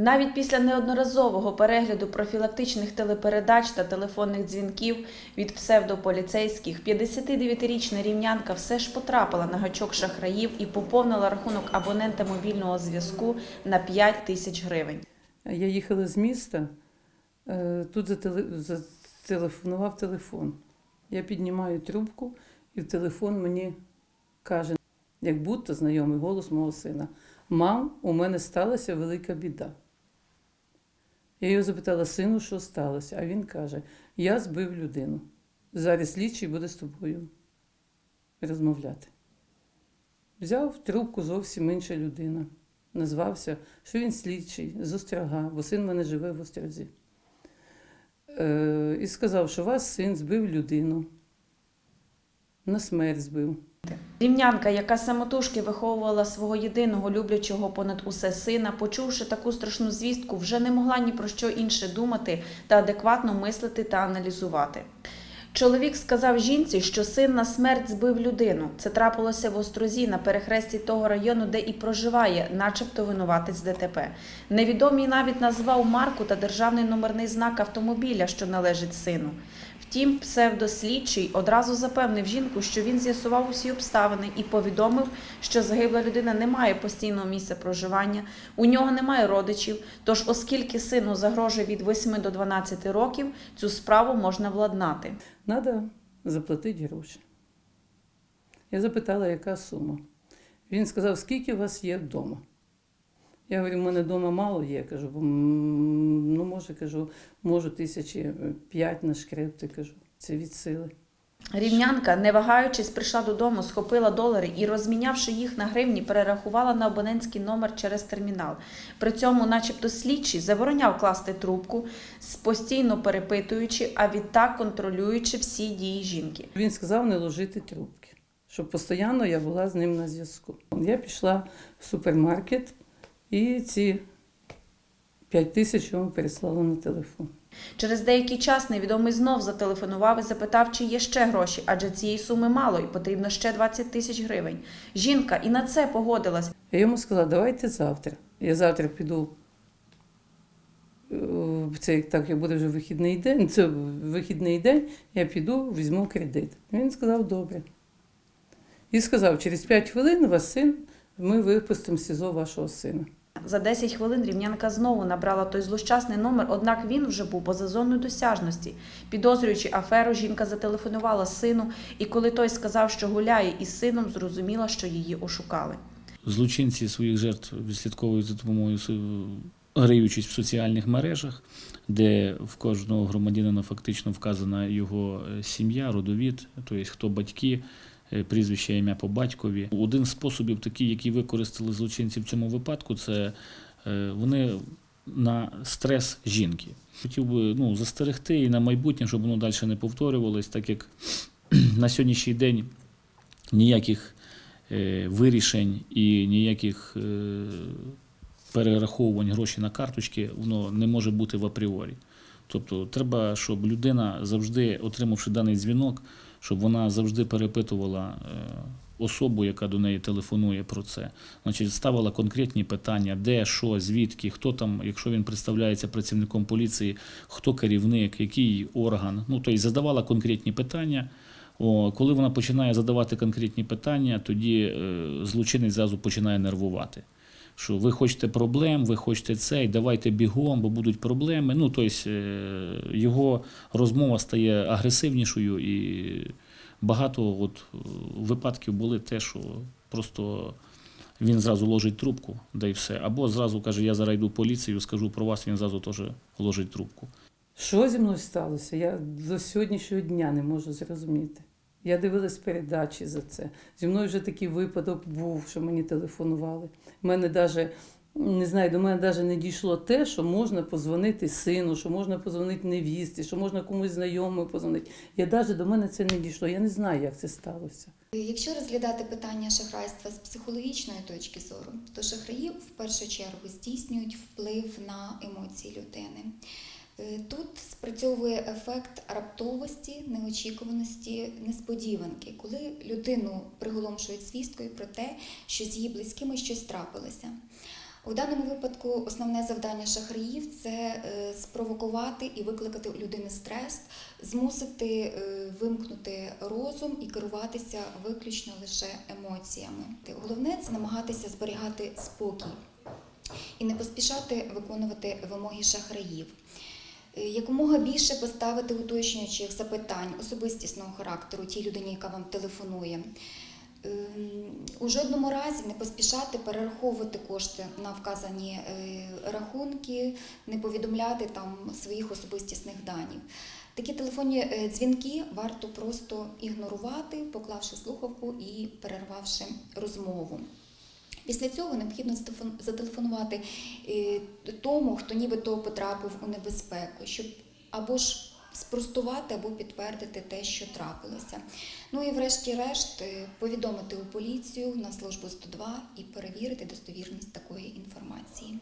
Навіть після неодноразового перегляду профілактичних телепередач та телефонних дзвінків від псевдополіцейських, 59-річна рівнянка все ж потрапила на гачок шахраїв і поповнила рахунок абонента мобільного зв'язку на 5 тисяч гривень. Я їхала з міста, е, тут зателе- зателефонував телефон. Я піднімаю трубку, і телефон мені каже, як будто знайомий голос мого сина: Мам, у мене сталася велика біда. Я його запитала, сину, що сталося? А він каже: Я збив людину. Зараз слідчий буде з тобою розмовляти. Взяв трубку зовсім інша людина. Назвався, що він слідчий з Острога, бо син мене живе в Острозі. Е, і сказав, що вас син збив людину. На смерть збив. Рівнянка, яка самотужки виховувала свого єдиного люблячого понад усе сина, почувши таку страшну звістку, вже не могла ні про що інше думати та адекватно мислити та аналізувати. Чоловік сказав жінці, що син на смерть збив людину. Це трапилося в Острозі на перехресті того району, де і проживає, начебто винуватець ДТП. Невідомий навіть назвав марку та державний номерний знак автомобіля, що належить сину. Втім, псевдослідчий одразу запевнив жінку, що він з'ясував усі обставини і повідомив, що загибла людина не має постійного місця проживання, у нього немає родичів. Тож, оскільки сину загрожує від 8 до 12 років, цю справу можна владнати. Треба заплатити гроші. Я запитала, яка сума. Він сказав, скільки у вас є вдома. Я говорю, у мене вдома мало є. Кажу, «Бо, ну, може, кажу, можу тисячі п'ять нашкребти, кажу. Це від сили. Рівнянка, не вагаючись, прийшла додому, схопила долари і, розмінявши їх на гривні, перерахувала на абонентський номер через термінал. При цьому, начебто, слідчий забороняв класти трубку, постійно перепитуючи, а відтак контролюючи всі дії жінки. Він сказав не ложити трубки, щоб постійно я була з ним на зв'язку. Я пішла в супермаркет і ці п'ять тисяч йому переслала на телефон. Через деякий час невідомий знов зателефонував і запитав, чи є ще гроші, адже цієї суми мало і потрібно ще 20 тисяч гривень. Жінка і на це погодилась. Я йому сказала, давайте завтра. Я завтра піду. е, Це так, як буде вже вихідний день. Це вихідний день, я піду, візьму кредит. Він сказав, добре. І сказав, через 5 хвилин вас син, ми випустимо СІЗО вашого сина. За 10 хвилин рівнянка знову набрала той злощасний номер, однак він вже був поза зоною досяжності. Підозрюючи аферу, жінка зателефонувала сину, і коли той сказав, що гуляє із сином, зрозуміла, що її ошукали. Злочинці своїх жертв відслідковують за допомогою граючись в соціальних мережах, де в кожного громадянина фактично вказана його е, сім'я, родовід, тобто хто батьки, прізвище, ім'я по батькові. Один з способів, такий, який використали злочинці в цьому випадку, це е, вони на стрес жінки. Хотів би ну, застерегти і на майбутнє, щоб воно далі не повторювалось, так як на сьогоднішній день ніяких е, вирішень і ніяких е, перераховувань грошей на карточки воно не може бути в апріорі. Тобто треба, щоб людина завжди, отримавши даний дзвінок, щоб вона завжди перепитувала е, особу, яка до неї телефонує про це. Значить, ставила конкретні питання, де, що, звідки, хто там, якщо він представляється працівником поліції, хто керівник, який орган. Ну, тобто задавала конкретні питання. О, коли вона починає задавати конкретні питання, тоді е, злочинець зразу починає нервувати. Що ви хочете проблем, ви хочете це, і давайте бігом, бо будуть проблеми. Ну, тобто його розмова стає агресивнішою, і багато от, е, випадків були те, що просто він зразу ложить трубку, да і все. Або зразу каже, я зараз йду поліцію, скажу про вас, він зразу теж ложить трубку. Що зі мною сталося? Я до сьогоднішнього дня не можу зрозуміти. Я дивилась передачі за це. Зі мною вже такий випадок був, що мені телефонували. У мене даже, не знаю, до мене навіть не дійшло те, що можна позвонити сину, що можна позвонити невісті, що можна комусь знайомому позвонити. Я навіть до мене це не дійшло. Я не знаю, як це сталося. Якщо розглядати питання шахрайства з психологічної точки зору, то шахраї в першу чергу здійснюють вплив на емоції людини. Е, Тут спрацьовує ефект раптовості, неочікуваності, несподіванки, коли людину приголомшують свісткою про те, що з її близькими щось трапилося. У даному випадку основне завдання шахраїв це е, спровокувати і викликати у людини стрес, змусити е, вимкнути розум і керуватися виключно лише емоціями. Головне це намагатися зберігати спокій і не поспішати виконувати вимоги шахраїв. Е, Якомога більше поставити уточнюючих запитань особистісного характеру тій людині, яка вам телефонує. Ем, У жодному разі не поспішати перераховувати кошти на вказані е, рахунки, не повідомляти там своїх особистісних даних. Такі телефонні е, дзвінки варто просто ігнорувати, поклавши слухавку і перервавши розмову. Після цього необхідно зателефонувати е, тому, хто нібито потрапив у небезпеку, щоб або ж спростувати, або підтвердити те, що трапилося. Ну і, врешті-решт, е, повідомити у поліцію на службу 102 і перевірити достовірність такої інформації.